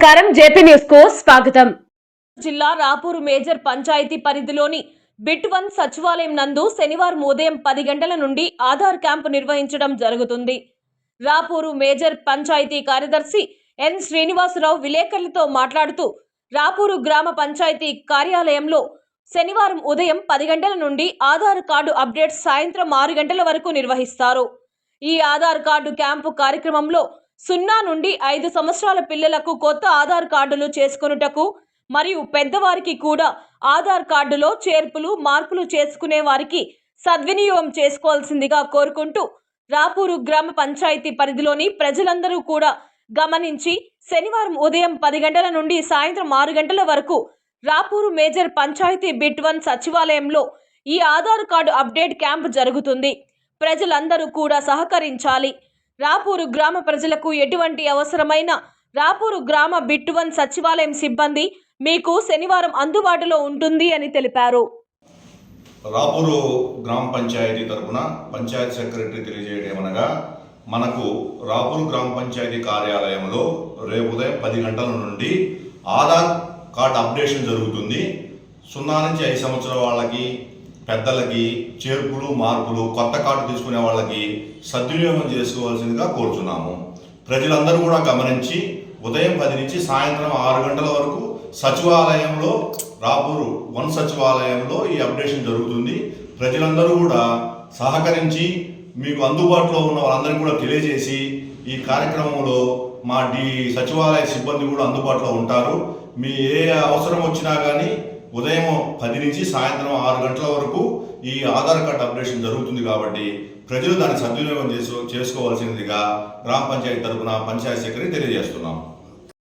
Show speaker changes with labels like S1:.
S1: నమస్కారం. జేపీ న్యూస్కు స్వాగతం. జిల్లా రాపూరు మేజర్ పంచాయతీ పరిధిలోని బిట్ వన్ సచివాలయం నందు శనివారం ఉదయం పది గంటల నుండి ఆధార్ క్యాంపు నిర్వహించడం జరుగుతుంది. రాపూరు మేజర్ పంచాయతీ కార్యదర్శి ఎన్ శ్రీనివాసరావు విలేకరులతో మాట్లాడుతూ రాపూరు గ్రామ పంచాయతీ కార్యాలయంలో శనివారం ఉదయం పది గంటల నుండి ఆధార్ కార్డు అప్డేట్ సాయంత్రం ఆరు గంటల వరకు నిర్వహిస్తారు. ఈ ఆధార్ కార్డు క్యాంపు కార్యక్రమంలో సున్నా నుండి ఐదు సంవత్సరాల పిల్లలకు కొత్త ఆధార్ కార్డులు చేసుకొనుటకు మరియు పెద్దవారికి కూడా ఆధార్ కార్డులో చేర్పులు మార్పులు చేసుకునే వారికి సద్వినియోగం చేసుకోవాల్సిందిగా కోరుకుంటూ రాపూరు గ్రామ పంచాయతీ పరిధిలోని ప్రజలందరూ కూడా గమనించి శనివారం ఉదయం పది గంటల నుండి సాయంత్రం ఆరు గంటల వరకు Rapur major panchayat bit one సచివాలయంలో ఈ ఆధార్ కార్డు అప్డేట్ క్యాంప్ జరుగుతుంది. ప్రజలందరూ కూడా సహకరించాలి. రాపూరు గ్రామ ప్రజలకు ఎటువంటి అవసరమైన రాపూరు గ్రామ బిట్ వన్ సచివాలయం సిబ్బంది మీకు శనివారం అందుబాటులో ఉంటుంది అని తెలిపారు.
S2: రాపూరు గ్రామ పంచాయతీ తరపున పంచాయతీ సెక్రటరీ తెలియజేయడమనగా మనకు రాపూరు గ్రామ పంచాయతీ కార్యాలయంలో రేపు ఉదయం పది గంటల నుండి ఆధార్ కార్డ్ అప్డేషన్ జరుగుతుంది. సున్నా నుంచి ఐదు సంవత్సరాల వాళ్ళకి పెద్దలకి చేర్పులు మార్పులు కొత్త కార్డు తీసుకునే వాళ్ళకి సద్వినియోగం చేసుకోవాల్సిందిగా కోరుచున్నాము. ప్రజలందరూ కూడా గమనించి ఉదయం పది నుంచి సాయంత్రం ఆరు గంటల వరకు సచివాలయంలో రాపూరు వన్ సచివాలయంలో ఈ అప్డేషన్ జరుగుతుంది. ప్రజలందరూ కూడా సహకరించి మీకు అందుబాటులో ఉన్న వాళ్ళందరికీ కూడా తెలియజేసి ఈ కార్యక్రమంలో మా డి సచివాలయ సిబ్బంది కూడా అందుబాటులో ఉంటారు. మీ ఏ అవసరం వచ్చినా కానీ ఉదయం పది నుంచి సాయంత్రం ఆరు గంటల వరకు ఈ ఆధార్ కార్డ్ అప్డేషన్ జరుగుతుంది కాబట్టి ప్రజలు దాన్ని సద్వినియోగం చేసు చేసుకోవాల్సిందిగా గ్రామ పంచాయతీ తరపున పంచాయతీ సెక్రటరీ తెలియజేస్తున్నాం.